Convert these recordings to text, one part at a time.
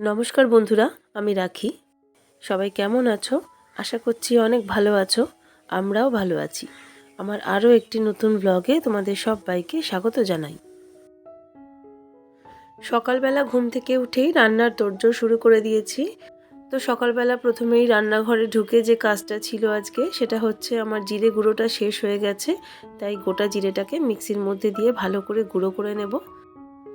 নমস্কার বন্ধুরা, আমি রাখি। সবাই কেমন আছো? আশা করছি অনেক ভালো আছো, আমরাও ভালো আছি। আমার আরও একটি নতুন ব্লগে তোমাদের সবাইকে স্বাগত জানাই। সকালবেলা ঘুম থেকে উঠেই রান্নার তোড়জোড় শুরু করে দিয়েছি। তো সকালবেলা প্রথমেই রান্নাঘরে ঢুকে যে কাজটা ছিল আজকে, সেটা হচ্ছে আমার জিরে গুঁড়োটা শেষ হয়ে গেছে, তাই গোটা জিরেটাকে মিক্সির মধ্যে দিয়ে ভালো করে গুঁড়ো করে নেব।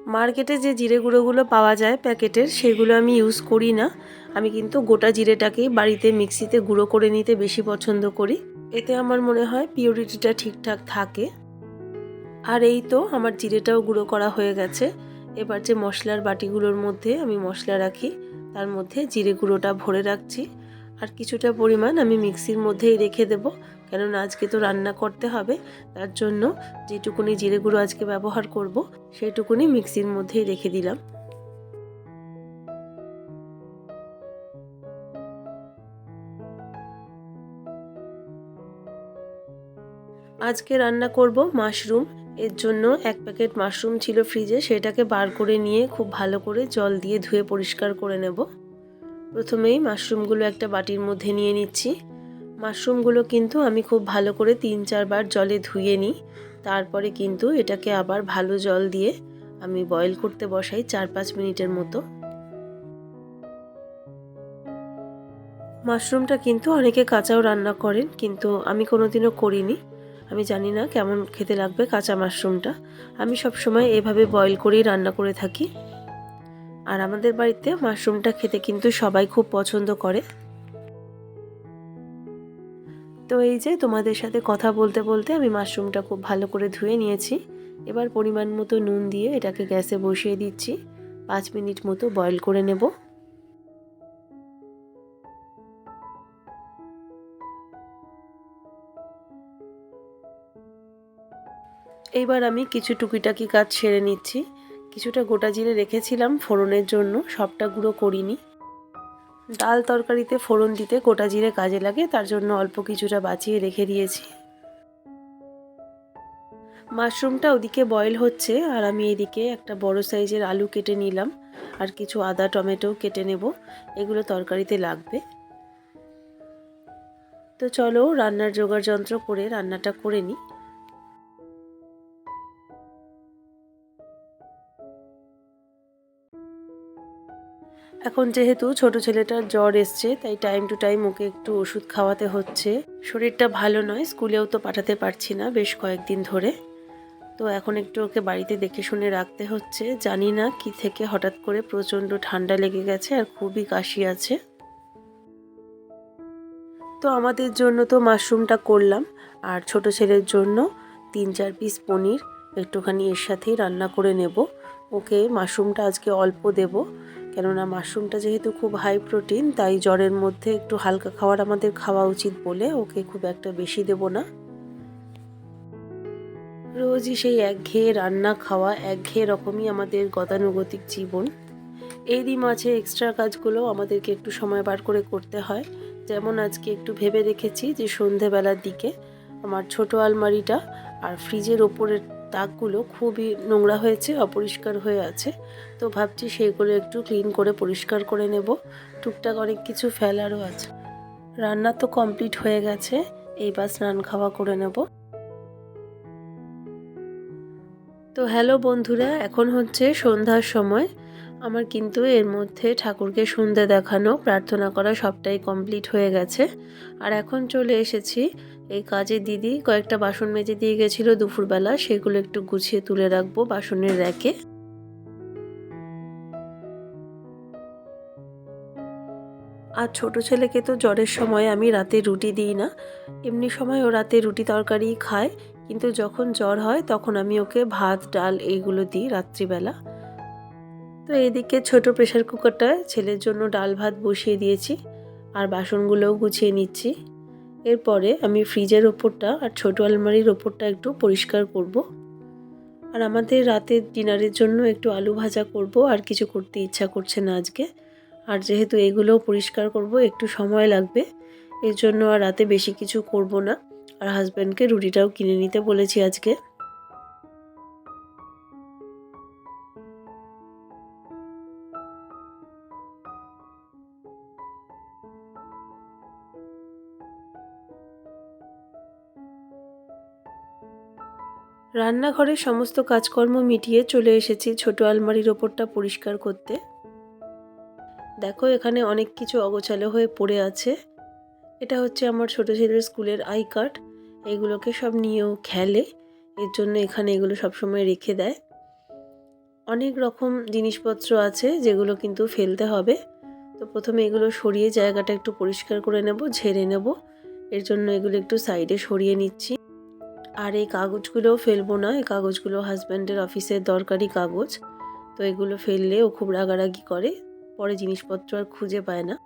মার্কেটে যে জিরে গুঁড়োগুলো পাওয়া যায় প্যাকেটের, সেগুলো আমি ইউজ করি না। আমি কিন্তু গোটা জিরেটাকেই বাড়িতে মিক্সিতে গুঁড়ো করে নিতে বেশি পছন্দ করি। এতে আমার মনে হয় পিওরিটিটা ঠিকঠাক থাকে। আর এই তো আমার জিরেটাও গুঁড়ো করা হয়ে গেছে। এবার যে মশলার বাটিগুলোর মধ্যে আমি মশলা রাখি, তার মধ্যে জিরে গুঁড়োটা ভরে রাখছি। আর কিছুটা পরিমাণ আমি মিক্সির মধ্যেই রেখে দেবো। কেননা আজকে তো রান্না করতে হবে, তার জন্য যেটুকুনি জিরে গুঁড়ো আজকে ব্যবহার করব, সেটুকুনি মিক্সির মধ্যেই রেখে দিলাম। আজকে রান্না করব মাশরুম, এর জন্য এক প্যাকেট মাশরুম ছিল ফ্রিজে, সেটাকে বার করে নিয়ে খুব ভালো করে জল দিয়ে ধুয়ে পরিষ্কার করে নেব। প্রথমেই মাশরুমগুলো একটা বাটির মধ্যে নিয়ে নিচ্ছি। মাশরুমগুলো কিন্তু আমি খুব ভালো করে তিন চারবার জলে ধুয়ে নিই। তারপরে কিন্তু এটাকে আবার ভালো জল দিয়ে আমি বয়েল করতে বসাই চার পাঁচ মিনিটের মতো। মাশরুমটা কিন্তু অনেকে কাঁচাও রান্না করেন, কিন্তু আমি কোনোদিনও করিনি। আমি জানি না কেমন খেতে লাগবে কাঁচা মাশরুমটা। আমি সবসময় এভাবে বয়েল করেই রান্না করে থাকি। আর আমাদের বাড়িতে মাশরুমটা খেতে কিন্তু সবাই খুব পছন্দ করে। তো এই যে তোমাদের সাথে কথা বলতে বলতে আমি মাশরুমটা খুব ভালো করে ধুয়ে নিয়েছি। এবার পরিমাণ মতো নুন দিয়ে এটাকে গ্যাসে বসিয়ে দিচ্ছি। পাঁচ মিনিট মতো বয়ল করে নেব। এইবার আমি কিছু টুকিটাকি কাজ সেরে নিচ্ছি। কিছুটা গোটা জিরে রেখেছিলাম ফোড়নের জন্য, সবটা গুঁড়ো করিনি। ডাল তরকারিতে ফোড়ন দিতে গোটা জিরে কাজে লাগে, তার জন্য অল্প কিছুটা বাঁচিয়ে রেখে দিয়েছি। মাশরুমটা ওদিকে বয়েল হচ্ছে, আর আমি এদিকে একটা বড় সাইজের আলু কেটে নিলাম, আর কিছু আদা, টমেটো কেটে নেব, এগুলো তরকারিতে লাগবে। তো চলো রান্নার জোগাড় যন্ত্র করে রান্নাটা করে নিই। এখন যেহেতু ছোট ছেলেটার জ্বর এসছে, তাই টাইম টু টাইম ওকে একটু ওষুধ খাওয়াতে হচ্ছে। শরীরটা ভালো নয়, স্কুলেও তো পাঠাতে পারছি না বেশ কয়েকদিন ধরে। তো এখন একটু ওকে বাড়িতে দেখে শুনে রাখতে হচ্ছে। জানি না কি থেকে হঠাৎ করে প্রচণ্ড ঠান্ডা লেগে গেছে আর খুবই কাশি আছে। তো আমাদের জন্য তো মাশরুমটা করলাম, আর ছোট ছেলের জন্য তিন চার পিস পনির, একটুখানি এর সাথেই রান্না করে নেব। ওকে মাশরুমটা আজকে অল্প দেব। কেননা মাশরুমটা যেহেতু খুব হাই প্রোটিন তাই জ্বরের মধ্যে একটু হালকা খাবার আমাদের খাওয়া উচিত বলে ওকে খুব একটা বেশি দেব না। রোজই সেই একঘেয়ে রান্না খাওয়া একঘেয়ে রকমই আমাদের গতানুগতিক জীবন। এরই মাঝে এক্সট্রা কাজগুলো আমাদেরকে একটু সময় বার করে করতে হয়। যেমন আজকে একটু ভেবে রেখেছি যে সন্ধেবেলার দিকে আমার ছোট আলমারিটা আর ফ্রিজের ওপরের তাকগুলো খুবই নোংরা হয়েছে, অপরিষ্কার হয়ে আছে। তো ভাবছি সেগুলো একটু ক্লিন করে পরিষ্কার করে নেব। টুকটাক অনেক কিছু ফেলারও আছে। রান্না তো কমপ্লিট হয়ে গেছে, এইবার স্নান খাওয়া করে নেব। তো হ্যালো বন্ধুরা, এখন হচ্ছে সন্ধ্যার সময়। আমার কিন্তু এর মধ্যে ঠাকুরকে সন্ধ্যা দেখানো, প্রার্থনা করা সবটাই কমপ্লিট হয়ে গেছে। আর এখন চলে এসেছি এই কাজে দিদি কয়েকটা বাসন মেজে দিয়ে গেছিল দুপুরবেলা, সেগুলো একটু গুছিয়ে তুলে রাখব বাসনের র্যাকে। আর ছোট ছেলেকে তো জ্বরের সময় আমি রাতে রুটি দিই না। এমনি সময় ও রাতে রুটি তরকারি খায়, কিন্তু যখন জ্বর হয় তখন আমি ওকে ভাত, ডাল এইগুলো দিই রাত্রিবেলা। তো এদিকে ছোট প্রেশার কুকারটা ছেলের জন্য ডাল ভাত বসিয়ে দিয়েছি, আর বাসনগুলোও গুছিয়ে নিচ্ছি। এরপরে আমি ফ্রিজের ওপরটা আর ছোটো আলমারির ওপরটা একটু পরিষ্কার করব। আর আমাদের রাতের ডিনারের জন্য একটু আলু ভাজা করব, আর কিছু করতে ইচ্ছা করছে না আজকে। আর যেহেতু এগুলোও পরিষ্কার করব, একটু সময় লাগবে। এর জন্য আর রাতে বেশি কিছু করব না। আর হাজব্যান্ডকে রুটিটাও কিনে নিতে বলেছি আজকে। রান্নাঘরের সমস্ত কাজকর্ম মিটিয়ে চলে এসেছি ছোট আলমারির ওপরটা পরিষ্কার করতে। দেখো, এখানে অনেক কিছু অগোছালো হয়ে পড়ে আছে। এটা হচ্ছে আমার ছোট ছেলের স্কুলের আই কার্ড। এগুলোকে সব নিয়েও খেলে। এর জন্য এখানে এগুলো সবসময় রেখে দেয়। অনেক রকম জিনিসপত্র আছে যেগুলো কিন্তু ফেলতে হবে। তো প্রথমে এগুলো সরিয়ে জায়গাটা একটু পরিষ্কার করে নেব, ঝেড়ে নেব। এর জন্য এগুলো একটু সাইডে সরিয়ে নিচ্ছি। আর এই কাগজগুলোও ফেলব না, এই কাগজগুলো হাজব্যান্ডের অফিসের দরকারি কাগজ। তো এগুলো ফেললে ও খুব রাগারাগি করে, পরে জিনিসপত্র আর খুঁজে পায় না।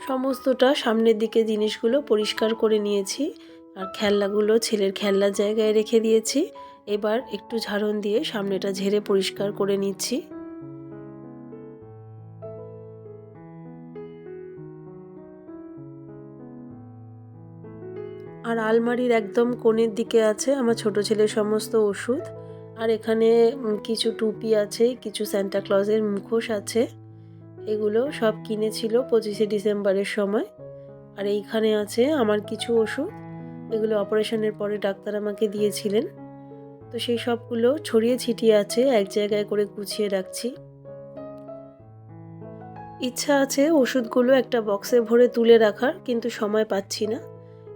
সমস্তটা সামনের দিকে জিনিসগুলো পরিষ্কার করে নিয়েছি, আর খেলনাগুলো ছেলের খেলনার জায়গায় রেখে দিয়েছি। এবার একটু ঝাড়ন দিয়ে সামনেটা ঝেড়ে পরিষ্কার করে নিচ্ছি। আর আলমারির একদম কোণের দিকে আছে আমার ছোট ছেলের সমস্ত ওষুধ। আর এখানে কিছু টুপি আছে, কিছু ক্লজের মুখোশ আছে। এগুলো সব কিনেছিল পঁচিশে ডিসেম্বরের সময়। আর এইখানে আছে আমার কিছু ওষুধ। এগুলো অপারেশনের পরে ডাক্তার আমাকে দিয়েছিলেন। তো সেই সবগুলো ছড়িয়ে ছিটিয়ে আছে, এক জায়গায় করে গুছিয়ে রাখছি। ইচ্ছা আছে ওষুধগুলো একটা বক্সে ভরে তুলে রাখার, কিন্তু সময় পাচ্ছি না।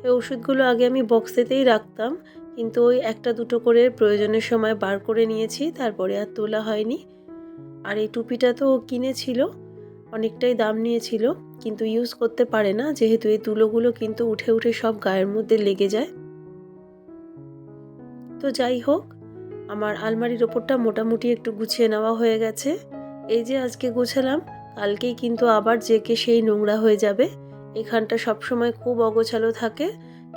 এই ওষুধগুলো আগে আমি বক্সেতেই রাখতাম, কিন্তু ওই একটা দুটো করে প্রয়োজনের সময় বার করে নিয়েছি, তারপরে আর তোলা হয়নি। আর এই টুপিটা তো কিনেছিল, অনেকটাই দাম নিয়েছিল, কিন্তু ইউজ করতে পারে না, যেহেতু এই তুলোগুলো কিন্তু উঠে উঠে সব গায়ের মধ্যে লেগে যায়। তো যাই হোক, আমার আলমারির ওপরটা মোটামুটি একটু গুছিয়ে নেওয়া হয়ে গেছে। এই যে আজকে গুছালাম, কালকেই কিন্তু আবার জেকে সেই নোংরা হয়ে যাবে। এখানটা সবসময় খুব অগোছালো থাকে,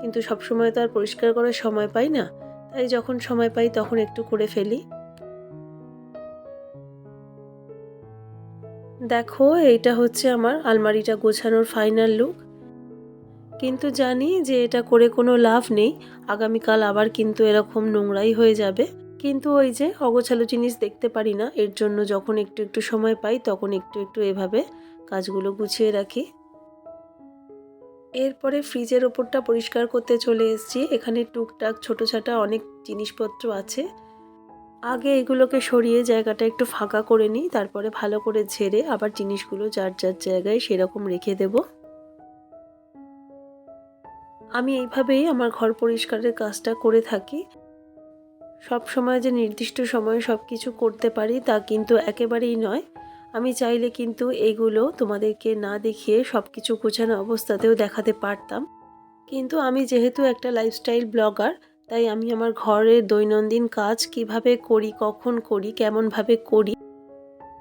কিন্তু সবসময় তো আর পরিষ্কার করার সময় পাই না, তাই যখন সময় পাই তখন একটু করে ফেলি। দেখো, এইটা হচ্ছে আমার আলমারিটা গোছানোর ফাইনাল লুক কিন্তু জানি যে এটা করে কোনো লাভ নেই, আগামীকাল আবার কিন্তু এরকম নোংরাই হয়ে যাবে। কিন্তু ওই যে অগোছালো জিনিস দেখতে পারি না, এর জন্য যখন একটু একটু সময় পাই তখন একটু একটু এভাবে কাজগুলো গুছিয়ে রাখি। এরপরে ফ্রিজের ওপরটা পরিষ্কার করতে চলে এসেছি। এখানে টুকটাক ছোটো ছাটা অনেক জিনিসপত্র আছে। আগে এগুলোকে সরিয়ে জায়গাটা একটু ফাঁকা করে নিই, তারপরে ভালো করে ঝেড়ে আবার জিনিসগুলো যার যার জায়গায় সেরকম রেখে দেব। আমি এইভাবেই আমার ঘর পরিষ্কারের কাজটা করে থাকি। সব সময় যে নির্দিষ্ট সময়ে সব কিছু করতে পারি তা কিন্তু একেবারেই নয়। আমি চাইলে কিন্তু এগুলো তোমাদেরকে না দেখিয়ে সব কিছু গোছানো অবস্থাতেও দেখাতে পারতাম। কিন্তু আমি যেহেতু একটা লাইফস্টাইল ব্লগার তাই আমি আমার ঘরের দৈনন্দিন কাজ কীভাবে করি, কখন করি, কেমনভাবে করি,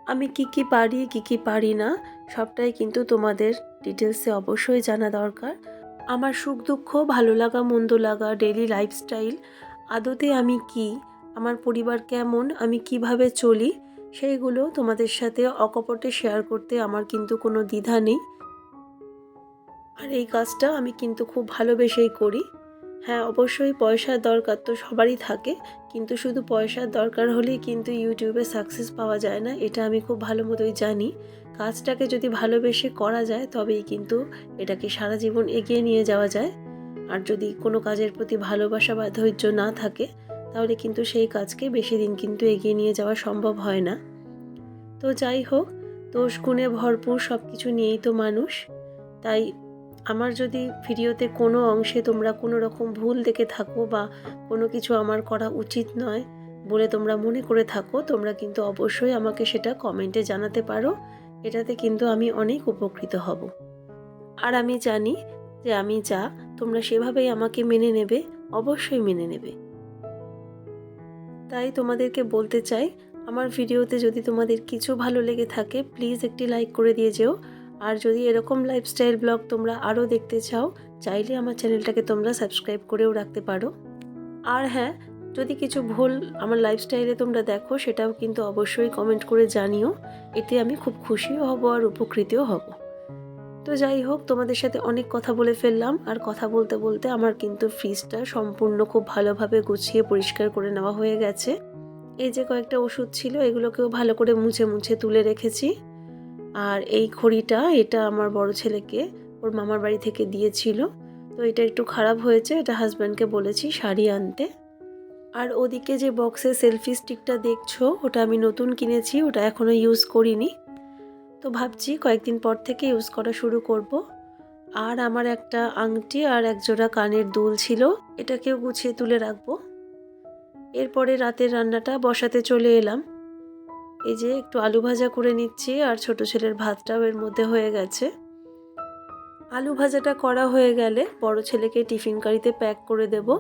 আমি কি কি পারি, কি কি পারি না, সবটাই কিন্তু তোমাদের ডিটেলসে অবশ্যই জানা দরকার। আমার সুখ দুঃখ, ভালো লাগা, মন্দ লাগা ডেলি লাইফস্টাইল আদতে আমি কি, আমার পরিবার কেমন, আমি কীভাবে চলি সেইগুলো তোমাদের সাথে অকপটে শেয়ার করতে আমার কিন্তু কোনো দ্বিধা নেই। আর এই কাজটা আমি কিন্তু খুব ভালোবেসেই করি। হ্যাঁ অবশ্যই পয়সার দরকার তো সবারই থাকে। কিন্তু শুধু পয়সার দরকার হলেই কিন্তু ইউটিউবে সাকসেস পাওয়া যায় না, এটা আমি খুব ভালো মতোই জানি। কাজটাকে যদি ভালোবেসে করা যায়, তবেই কিন্তু এটাকে সারা জীবন এগিয়ে নিয়ে যাওয়া যায়। আর যদি কোনো কাজের প্রতি ভালোবাসা বা ধৈর্য না থাকে তাহলে কিন্তু সেই কাজকে বেশি দিন কিন্তু এগিয়ে নিয়ে যাওয়া সম্ভব হয় না। তো যাই হোক, দোষ, গুণে ভরপুর সব কিছু নিয়েই তো মানুষ। তাই আমার যদি ভিডিওতে কোনো অংশে তোমরা কোনো রকম ভুল দেখে থাকো বা কোনো কিছু আমার করা উচিত নয় বলে তোমরা মনে করে থাকো, তোমরা কিন্তু অবশ্যই আমাকে সেটা কমেন্টে জানাতে পারো। এটাতে কিন্তু আমি অনেক উপকৃত হব। আর আমি জানি যে আমি যা, তোমরা সেভাবেই আমাকে মেনে নেবে, অবশ্যই মেনে নেবে। তাই তোমাদেরকে বলতে চাই, আমার ভিডিওতে যদি তোমাদের কিছু ভালো লেগে থাকে প্লিজ একটি লাইক করে দিয়ে যেও। আর যদি এরকম লাইফস্টাইল ব্লগ তোমরা আরও দেখতে চাও, চাইলে আমার চ্যানেলটাকে তোমরা সাবস্ক্রাইব করেও রাখতে পারো। আর হ্যাঁ যদি কিছু ভুল আমার লাইফস্টাইলে তোমরা দেখো, সেটাও কিন্তু অবশ্যই কমেন্ট করে জানিও। এতে আমি খুব খুশিও হব আর উপকৃতও হব। তো যাই হোক, তোমাদের সাথে অনেক কথা বলে ফেললাম। আর কথা বলতে বলতে আমার কিন্তু ফ্রিজটা সম্পূর্ণ খুব ভালোভাবে গুছিয়ে পরিষ্কার করে নেওয়া হয়ে গেছে। এই যে কয়েকটা ওষুধ ছিল, এগুলোকেও ভালো করে মুছে মুছে তুলে রেখেছি। আর এই খড়িটা, এটা আমার বড় ছেলেকে, ওর মামার বাড়ি থেকে দিয়েছিল। তো এটা একটু খারাপ হয়েছে, এটা হাজব্যান্ডকে বলেছি শাড়ি আনতে। আর ওদিকে যে বক্সে সেলফি স্টিকটা দেখছ, ওটা আমি নতুন কিনেছি, ওটা এখনও ইউজ করিনি। তো ভাবছি কয়েকদিন পর থেকে ইউজ করা শুরু করব। আর আমার একটা আংটি আর এক জোড়া কানের দুল ছিল, এটাকেও গুছিয়ে তুলে রাখব। এরপরে রাতের রান্নাটা বসাতে চলে এলাম। এই যে একটু আলু ভাজা করে নিচ্ছি আর ছোট ছেলের ভাতটাও এর মধ্যে হয়ে গেছে। আলু ভাজাটা করা হয়ে গেলে বড় ছেলেকে টিফিন কারিতে প্যাক করে দেব।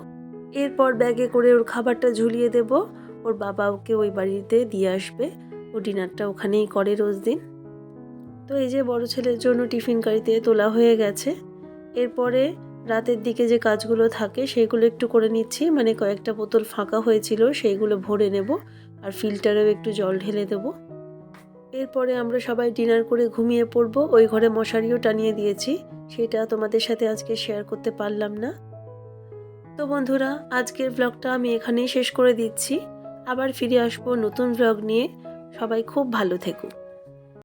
এরপর ব্যাগে করে ওর খাবারটা ঝুলিয়ে দেব। ওর বাবা ওকে ওই বাড়িতে দিয়ে আসবে। ও ডিনারটা ওখানেই করে রোজ দিন। তো এই যে বড় ছেলের জন্য টিফিন কারিতে তোলা হয়ে গেছে। এরপরে রাতের দিকে যে কাজগুলো থাকে সেগুলো একটু করে নিচ্ছি। মানে কয়েকটা বোতল ফাঁকা হয়েছিল, সেইগুলো ভরে নেব আর ফিল্টারেও একটু জল ঢেলে দেবো। এরপরে আমরা সবাই ডিনার করে ঘুমিয়ে পড়ব। ওই ঘরে মশারিও টানিয়ে দিয়েছি। সেটা তোমাদের সাথে আজকে শেয়ার করতে পারলাম না। তো বন্ধুরা, আজকের ব্লগটা আমি এখানেই শেষ করে দিচ্ছি। আবার ফিরে আসব নতুন ব্লগ নিয়ে। সবাই খুব ভালো থেকো।